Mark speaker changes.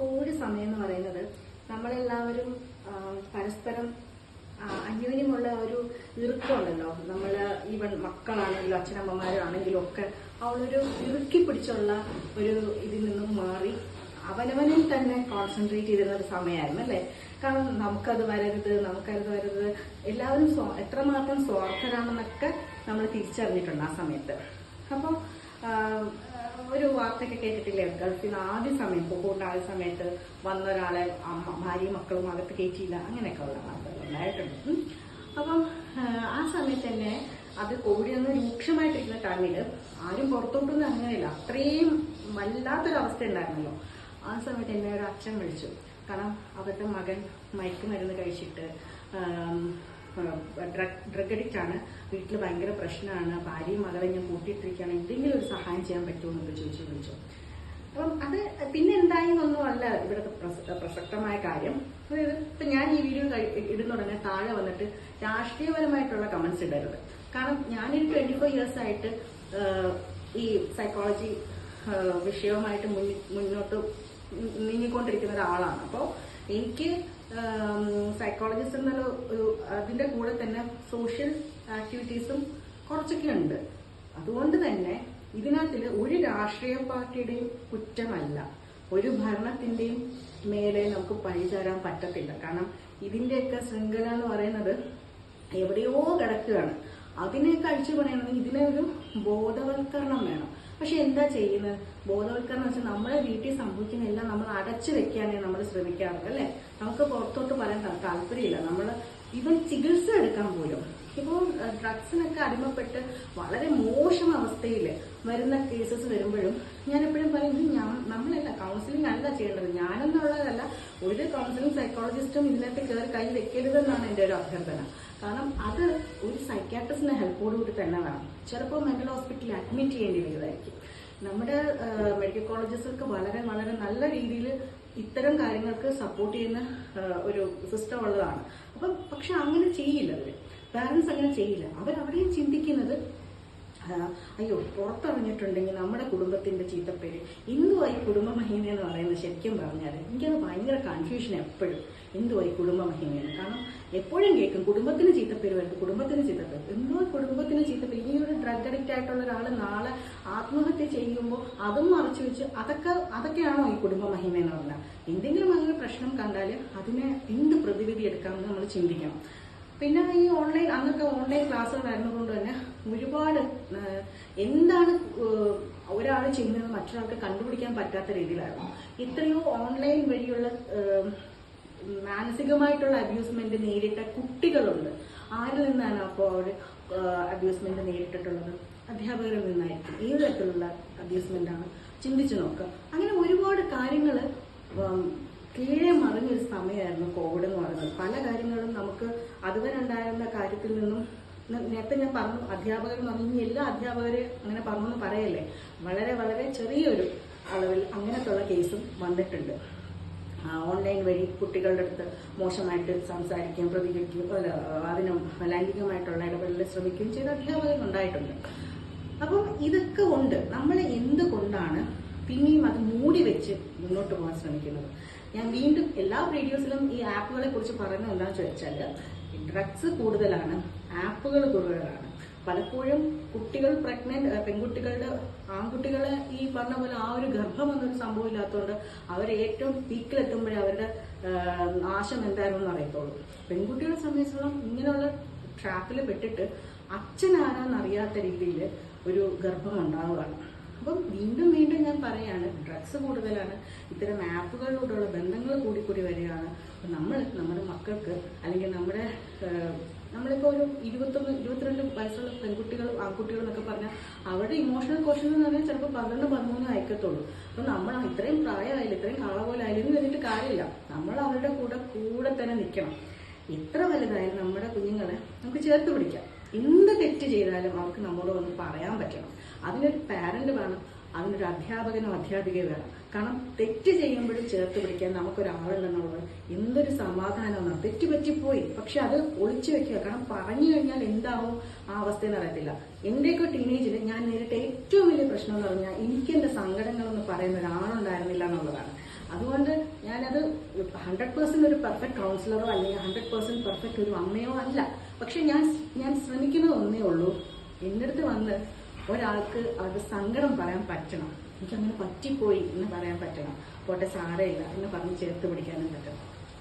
Speaker 1: Covid സമയം എന്ന് പറയുന്നത് നമ്മളെല്ലാവരും പരസ്പരം ആ, അന്യോന്യമുള്ള ഒരു ഇറുക്കമുണ്ടല്ലോ നമ്മൾ ഈവൻ മക്കളാണെങ്കിലും അച്ഛനമ്മമാരാണെങ്കിലും ഒക്കെ അവളൊരു ഇറുക്കി പിടിച്ചുള്ള ഒരു ഇതിൽ നിന്നും മാറി അവനവനിൽ തന്നെ കോൺസെൻട്രേറ്റ് ചെയ്തിരുന്ന ഒരു സമയമായിരുന്നു അല്ലേ? കാരണം നമുക്കത് വരരുത് നമുക്കത് വരരുത്. എല്ലാവരും എത്രമാത്രം സ്വാർത്ഥരാണെന്നൊക്കെ നമ്മൾ തിരിച്ചറിഞ്ഞിട്ടുണ്ട് ആ സമയത്ത്. അപ്പോൾ ഒരു വാർത്തയൊക്കെ കേട്ടിട്ടില്ലേ? ഗൾഫിൽ ആദ്യ സമയം ആദ്യ സമയത്ത് വന്ന ഒരാളെ അമ്മ ഭാര്യയും മക്കളും അകത്ത് കയറ്റിയില്ല. അങ്ങനെയൊക്കെ ഉള്ള വാർത്തകൾ ഉണ്ടായിട്ടുണ്ട്. അപ്പം ആ, സമയത്ത് തന്നെ അത് കോവിഡ് ഒന്ന് രൂക്ഷമായിട്ടിരിക്കുന്ന ടൈമിൽ ആരും പുറത്തോട്ടൊന്നും അങ്ങനെയില്ല അത്രയും വല്ലാത്തൊരവസ്ഥ ഉണ്ടായിരുന്നല്ലോ. ആ സമയത്ത് എന്നെ ഒരു അച്ഛൻ വിളിച്ചു. കാരണം അവരുടെ മകൻ മയക്കുമരുന്ന് കഴിച്ചിട്ട് ഡ്രഗ് അഡിക്റ്റ് ആണ്. വീട്ടിൽ ഭയങ്കര പ്രശ്നമാണ്. ഭാര്യയും മകളെ ഞാൻ കൂട്ടിയിട്ടിരിക്കുകയാണ്. എന്തെങ്കിലും ഒരു സഹായം ചെയ്യാൻ പറ്റുമോ എന്നൊക്കെ ചോദിച്ചു വിളിച്ചു അപ്പം അത് പിന്നെ എന്തായി എന്നൊന്നും അല്ല ഇവിടുത്തെ പ്രസക്തമായ കാര്യം. ഇപ്പൊ ഞാൻ ഈ വീഡിയോ ഇടുന്ന ഉടനെ താഴെ വന്നിട്ട് രാഷ്ട്രീയപരമായിട്ടുള്ള കമന്റ്സ് ഇടരുത്. കാരണം ഞാനൊരു ട്വന്റി ഫോർ ഇയേഴ്സ് ആയിട്ട് ഈ സൈക്കോളജി വിഷയവുമായിട്ട് മുന്നി- മുന്നോട്ട് നീങ്ങിക്കൊണ്ടിരിക്കുന്ന ഒരാളാണ്. അപ്പോൾ എനിക്ക് സൈക്കോളജിസ്റ്റ് എന്നുള്ള ഒരു അതിന്റെ കൂടെ തന്നെ സോഷ്യൽ ആക്ടിവിറ്റീസും കുറച്ചൊക്കെ ഉണ്ട്. അതുകൊണ്ട് തന്നെ ഇതിനകത്തിൽ ഒരു രാഷ്ട്രീയ പാർട്ടിയുടെയും കുറ്റമല്ല. ഒരു ഭരണത്തിന്റെയും മേലെ നമുക്ക് പഴിചാരാൻ പറ്റത്തില്ല. കാരണം ഇതിന്റെയൊക്കെ ശൃംഖല എന്ന് പറയുന്നത് എവിടെയോ കിടക്കുകയാണ്. അതിനെ കഴിച്ചു പണിയണമെങ്കിൽ ഇതിനൊരു ബോധവൽക്കരണം വേണം. പക്ഷെ എന്താ ചെയ്യുന്നത്? ബോധവൽക്കരണം വെച്ചാൽ നമ്മുടെ വീട്ടിൽ സംഭവിക്കുന്ന എല്ലാം നമ്മൾ അടച്ചു വെക്കാനേ നമ്മൾ ശ്രമിക്കാറുണ്ട് അല്ലെ? നമുക്ക് പുറത്തോട്ട് പറയാൻ താല്പര്യമില്ല. നമ്മൾ ഇവൻ ചികിത്സ എടുക്കാൻ പോലും. ഇപ്പോൾ ഡ്രഗ്സിനൊക്കെ അടിമപ്പെട്ട് വളരെ മോശം അവസ്ഥയിൽ വരുന്ന കേസസ് വരുമ്പോഴും ഞാൻ എപ്പോഴും പറയും ഞാൻ നമ്മളല്ല കൗൺസിലിംഗ് അല്ല ചെയ്യേണ്ടത്. ഞാനെന്നുള്ളതല്ല ഒരു കൗൺസിലിംഗ് സൈക്കോളജിസ്റ്റും ഇതിനകത്ത് കയറി കൈ വെക്കരുതെന്നാണ് എന്റെ ഒരു അഭ്യർത്ഥന. കാരണം അത് ഒരു സൈക്കാട്രിസ്റ്റിന്റെ ഹെൽപ്പോടുകൂടി തന്നെ വേണം. ചിലപ്പോൾ മെന്റൽ ഹോസ്പിറ്റലിൽ അഡ്മിറ്റ് ചെയ്യേണ്ടി വരുന്നതായിരിക്കും നമ്മുടെ മെഡിക്കൽ കോളേജസുകൾക്ക് വളരെ വളരെ നല്ല രീതിയിൽ ഇത്തരം കാര്യങ്ങൾക്ക് സപ്പോർട്ട് ചെയ്യുന്ന ഒരു സിസ്റ്റം ഉള്ളതാണ്. അപ്പം പക്ഷെ അങ്ങനെ ചെയ്യില്ല അവർ. പാരൻസ് അങ്ങനെ ചെയ്യില്ല. അവരവിടെയും ചിന്തിക്കുന്നത് അയ്യോ പുറത്തിറങ്ങിയിട്ടുണ്ടെങ്കിൽ നമ്മുടെ കുടുംബത്തിന്റെ ചീത്തപ്പേര്. എന്തുവായി കുടുംബ മഹിമ എന്ന് പറയുന്നത് ശരിക്കും പറഞ്ഞാൽ എനിക്കത് ഭയങ്കര കൺഫ്യൂഷൻ എപ്പോഴും. എന്തുവായി കുടുംബ മഹിമയെന്ന് കാരണം എപ്പോഴും കേൾക്കും കുടുംബത്തിന് ചീത്തപ്പേര് വരുന്നത് കുടുംബത്തിന് ചീത്തപ്പേര് എന്തോ കുടുംബത്തിന് ചീത്തപ്പേര്? ഈ ഒരു ഡ്രഗ് അഡിക്റ്റ് ആയിട്ടുള്ള ഒരാൾ നാളെ ആത്മഹത്യ ചെയ്യുമ്പോൾ അതും മറച്ചു വെച്ച് അതൊക്കെ അതൊക്കെയാണോ ഈ കുടുംബ മഹിമ എന്ന് പറഞ്ഞാൽ? എന്തെങ്കിലും അങ്ങനെ പ്രശ്നം കണ്ടാൽ അതിനെ എന്ത് പ്രതിവിധി എടുക്കാമെന്ന് നമ്മൾ ചിന്തിക്കണം. പിന്നെ ഈ ഓൺലൈൻ അന്നത്തെ ഓൺലൈൻ ക്ലാസ്സുകളായിരുന്നതുകൊണ്ട് തന്നെ ഒരുപാട് എന്താണ് ഒരാൾ ചെയ്യുന്നത് മറ്റൊരാൾക്ക് കണ്ടുപിടിക്കാൻ പറ്റാത്ത രീതിയിലായിരുന്നു. ഇത്രയോ ഓൺലൈൻ വഴിയുള്ള മാനസികമായിട്ടുള്ള അബ്യൂസ്മെന്റ് നേരിട്ട കുട്ടികളുണ്ട്. ആരിൽ നിന്നാണ് അപ്പോൾ അവർ അബ്യൂസ്മെന്റ് നേരിട്ടിട്ടുള്ളത്? അധ്യാപകരിൽ നിന്നായിരിക്കും. ഏത് തരത്തിലുള്ള അബ്യൂസ്മെന്റ് ആണ്? ചിന്തിച്ചു നോക്കുക അങ്ങനെ ഒരുപാട് കാര്യങ്ങൾ കീഴെ മറിഞ്ഞൊരു സമയമായിരുന്നു കോവിഡ് എന്ന് പറയുന്നത്. പല കാര്യങ്ങളും നമുക്ക് അതുവരെ ഉണ്ടായിരുന്ന കാര്യത്തിൽ നിന്നും നേരത്തെ ഞാൻ പറഞ്ഞു അധ്യാപകർ എന്ന് പറഞ്ഞു എല്ലാ അധ്യാപകരെ അങ്ങനെ പറഞ്ഞു പറയല്ലേ? വളരെ വളരെ ചെറിയൊരു അളവിൽ അങ്ങനത്തുള്ള കേസും വന്നിട്ടുണ്ട്. ഓൺലൈൻ വഴി കുട്ടികളുടെ അടുത്ത് മോശമായിട്ട് സംസാരിക്കുകയും പ്രതികരിക്കുകയും അല്ല, അതിനും ലൈംഗികമായിട്ടുള്ള ഇടപെടലിൽ ശ്രമിക്കുകയും ചെയ്ത അധ്യാപകർ ഉണ്ടായിട്ടുണ്ട്. അപ്പം ഇതൊക്കെ ഉണ്ട് നമ്മൾ എന്തുകൊണ്ടാണ് പിന്നെയും അത് മൂടി വെച്ച് മുന്നോട്ട് പോകാൻ ശ്രമിക്കുന്നത്? ഞാൻ വീണ്ടും എല്ലാ വീഡിയോസിലും ഈ ആപ്പുകളെ കുറിച്ച് പറയുന്നത് എന്താണെന്ന് ചോദിച്ചാൽ ഡ്രഗ്സ് കൂടുതലാണ് ആപ്പുകൾ കൂടുതലാണ്. പലപ്പോഴും കുട്ടികൾ പ്രഗ്നന്റ് പെൺകുട്ടികളുടെ ആൺകുട്ടികളെ ഈ പറഞ്ഞ പോലെ ആ ഒരു ഗർഭം എന്നൊരു സംഭവം ഇല്ലാത്തതുകൊണ്ട് അവർ ഏറ്റവും പീക്കിലെത്തുമ്പോഴേ അവരുടെ നാശം എന്തായിരുന്നു അറിയത്തുള്ളൂ. പെൺകുട്ടികളെ സംബന്ധിച്ചിടത്തോളം ഇങ്ങനെയുള്ള ട്രാപ്പിൽ പെട്ടിട്ട് അച്ഛനാരാന്നറിയാത്ത രീതിയിൽ ഒരു ഗർഭം ഉണ്ടാവുകയാണ്. അപ്പം വീണ്ടും വീണ്ടും ഞാൻ പറയാണ് ഡ്രഗ്സ് കൂടുതലാണ് ഇത്തരം ആപ്പുകളിലൂടെയുള്ള ബന്ധങ്ങൾ കൂടി കൂടി വരികയാണ്. അപ്പം നമ്മൾ നമ്മുടെ മക്കൾക്ക് അല്ലെങ്കിൽ നമ്മുടെ നമ്മളിപ്പോൾ ഒരു ഇരുപത്തൊന്ന് ഇരുപത്തിരണ്ട് വയസ്സുള്ള പെൺകുട്ടികളും ആൺകുട്ടികളും എന്നൊക്കെ പറഞ്ഞാൽ അവരുടെ ഇമോഷണൽ ക്വസ്റ്റൻ എന്ന് പറഞ്ഞാൽ ചിലപ്പോൾ പന്ത്രണ്ട് പതിമൂന്ന് അയക്കത്തുള്ളൂ അപ്പം നമ്മൾ ഇത്രയും പ്രായമായില്ല ഇത്രയും കാളപോലായാലും എന്ന് പറഞ്ഞിട്ട് കാര്യമില്ല. നമ്മൾ അവരുടെ കൂടെ കൂടെ തന്നെ നിൽക്കണം. എത്ര വലുതായാലും നമ്മുടെ കുഞ്ഞുങ്ങളെ നമുക്ക് ചേർത്ത് പിടിക്കാം. എന്ത് തെറ്റ് ചെയ്താലും അവർക്ക് നമ്മളോട് ഒന്ന് പറയാൻ പറ്റണം. അതിനൊരു പാരന്റ് വേണം അതിനൊരു അധ്യാപകനോ അധ്യാപികയോ വേണം. കാരണം തെറ്റ് ചെയ്യുമ്പോഴും ചേർത്ത് പിടിക്കാൻ നമുക്കൊരാളുണ്ടെന്നുള്ളത് എന്തൊരു സമാധാനമാണ്. തെറ്റ് പറ്റിപ്പോയി പക്ഷെ അത് ഒളിച്ചു വെക്കുക. കാരണം പറഞ്ഞു കഴിഞ്ഞാൽ എന്താവും ആ അവസ്ഥയെന്ന് അറിയത്തില്ല. എന്റെയൊക്കെ ടീനേജിൽ ഞാൻ നേരിട്ട ഏറ്റവും വലിയ പ്രശ്നം എന്ന് പറഞ്ഞാൽ എനിക്ക് എന്റെ സങ്കടങ്ങളൊന്നും പറയുന്ന ഒരാളുണ്ടായിരുന്നില്ല എന്നുള്ളതാണ്. അതുകൊണ്ട് ഞാനത് ഹൺഡ്രഡ് പേഴ്സന്റ് ഒരു പെർഫെക്റ്റ് കൗൺസിലറോ അല്ലെങ്കിൽ ഹൺഡ്രഡ് പേഴ്സന്റ് പെർഫെക്റ്റ് ഒരു അമ്മയോ അല്ല. പക്ഷെ ഞാൻ ഞാൻ ശ്രമിക്കുന്നത് ഒന്നേ ഉള്ളൂ. എന്റെ അടുത്ത് വന്ന് ഒരാൾക്ക് അത് സങ്കടം പറയാൻ പറ്റണം. എനിക്കങ്ങനെ പറ്റിപ്പോയി എന്ന് പറയാൻ പറ്റണം. പോട്ടെ സാരമില്ല എന്ന് പറഞ്ഞ് ചേർത്ത് പിടിക്കാനും പറ്റണം.